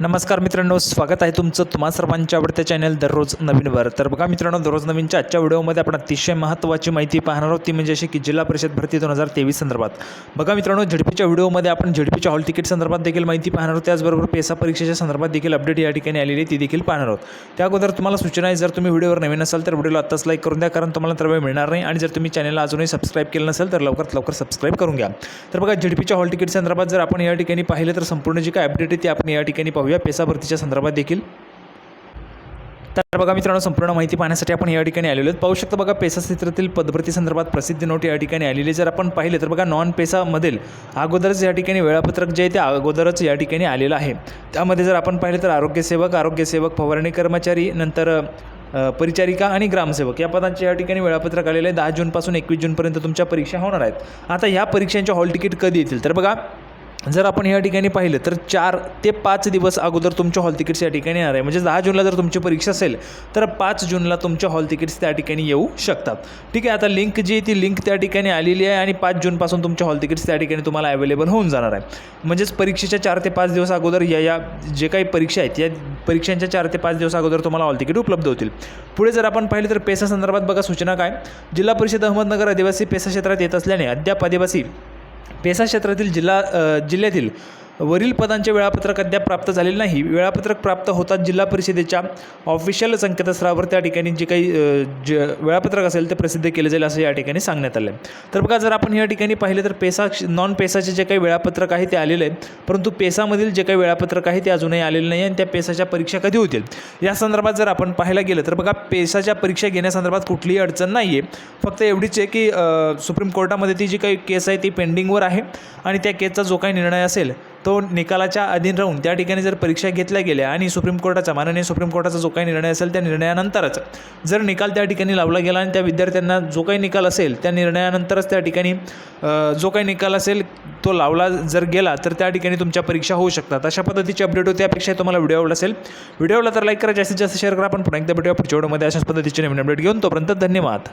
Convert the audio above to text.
नमस्कार मित्रांनो स्वागत आहे तुमचं तुम्हा सर्वांच्या आवडत्या चॅनल दररोज नवीनवर तर बघा मित्रांनो दररोज नवीनच्या आजच्या व्हिडिओमध्ये आपण अतिशय महत्त्वाची माहिती पाहणार आहोत. ती म्हणजे अशी की जिल्हा परिषद भरती दोन हजार तेवीस संदर्भात. बघा मित्रांनो झडपीच्या व्हिडिओमध्ये आपण झडपीच्या हॉल तिकीट संदर्भात देखील माहिती पाहणार आहोत. त्याचबरोबर पेसा परीक्षेच्या संदर्भात देखील अपडेट या ठिकाणी आलेली आहे ती देखील पाहणार आहोत. त्या अगोदर तुम्हाला सूचना आहे जर तुम्ही व्हिडिओवर नवीन असाल तर व्हिडिओला आत्ताच लाईक करून द्या कारण तुम्हाला तर वेळ मिळणार नाही. आणि जर तुम्ही चॅनलला अजूनही सबस्क्राईब केलं नसेल तर लवकरात लवकर सबस्क्राईब करून घ्या. तर बघा झडपीच्या हॉल तिकीट संदर्भात जर आपण या ठिकाणी पाहिलं तर संपूर्ण जी काय अपडेट आहे ती आपण या ठिकाणी पाहूया पेसा भरतीच्या संदर्भात देखील. तर बघा मित्रांनो संपूर्ण माहिती पाहण्यासाठी आपण या ठिकाणी आलेलो आहेत. पाहू शकतो बघा पेसा क्षेत्रातील पदभरती संदर्भात प्रसिद्धी नोट या ठिकाणी आलेली जर आपण पाहिले तर बघा नॉन पेसामधील अगोदरच या ठिकाणी वेळापत्रक जे आहे ते अगोदरच या ठिकाणी आलेलं आहे. त्यामध्ये जर आपण पाहिलं तर आरोग्यसेवक आरोग्यसेवक फवारणी कर्मचारी नंतर परिचारिका आणि ग्रामसेवक या पदांचे या ठिकाणी वेळापत्रक आलेलं आहे. दहा जूनपासून एकवीस जूनपर्यंत तुमच्या परीक्षा होणार आहेत. आता ह्या परीक्षांच्या हॉल तिकीट कधी येतील? तर बघा जर आपण या ठिकाणी पाहिलं तर चार ते पाच दिवस अगोदर तुमच्या हॉल तिकीट्स या ठिकाणी येणार आहे. म्हणजे दहा जूनला जर तुमची परीक्षा असेल तर पाच जूनला तुमच्या हॉल तिकीट्स त्या ठिकाणी येऊ शकतात. ठीक आहे आता लिंक जी ती लिंक त्या ठिकाणी आलेली आहे आणि पाच जूनपासून तुमच्या हॉल तिकीट्स त्या ठिकाणी तुम्हाला अवेलेबल होऊन जाणार आहे. म्हणजेच परीक्षेच्या चार ते पाच दिवस अगोदर या या जे काही परीक्षा आहेत या परीक्षांच्या चार ते पाच दिवस अगोदर तुम्हाला हॉल तिकीट उपलब्ध होतील. पुढे जर आपण पाहिलं तर पेसा संदर्भात बघा सूचना काय? जिल्हा परिषद अहमदनगर आदिवासी पेसा क्षेत्रात येत असल्याने अद्याप आदिवासी पेसा क्षेत्रातील जिल्हा जिल्ह्यातील वरील पदांचे वेळापत्रक अद्याप प्राप्त झालेले नाही. वेळापत्रक प्राप्त होतात जिल्हा परिषदेच्या ऑफिशियल संकेतस्थळावर त्या ठिकाणी जे काही जे वेळापत्रक असेल ते प्रसिद्ध केले जाईल असं या ठिकाणी सांगण्यात आलं आहे तर बघा जर आपण या ठिकाणी पाहिलं तर पेसा नॉन पेसाचे जे काही वेळापत्रक आहे ते आलेले आहे परंतु पेसामधील जे काही वेळापत्रक आहे ते अजूनही आलेले नाही आणि त्या पेसाच्या परीक्षा कधी होतील? या संदर्भात जर आपण पाहायला गेलं तर बघा पेसाच्या परीक्षा घेण्यासंदर्भात कुठलीही अडचण नाही आहे फक्त एवढीच आहे की सुप्रीम कोर्टामध्ये ती जी काही केस आहे ती पेंडिंगवर आहे आणि त्या केसचा जो काही निर्णय असेल तो निकालाच्या अधीन राहून त्या ठिकाणी जर परीक्षा घेतल्या गेल्या आणि सुप्रीम कोर्टाचा माननीय सुप्रीम कोर्टाचा जो काही निर्णय असेल त्या निर्णयानंतरच जर निकाल त्या ठिकाणी लावला गेला आणि त्या विद्यार्थ्यांना जो काही निकाल असेल त्या निर्णयानंतरच त्या ठिकाणी जो काही निकाल असेल तो लावला जर गेला तर त्या ठिकाणी तुमच्या परीक्षा होऊ शकतात. अशा पद्धतीची अपडेट होती. त्यापेक्षा तुम्हाला व्हिडिओ आवडला असेल व्हिडिओला तर लाईक करा. जास्तीत जास्त शेअर करा. आपण पुन्हा एकदा भेटूया पुढच्या व्हिडिओमध्ये अशाच पद्धतीचे नवीन अपडेट घेऊन तोपर्यंत धन्यवाद.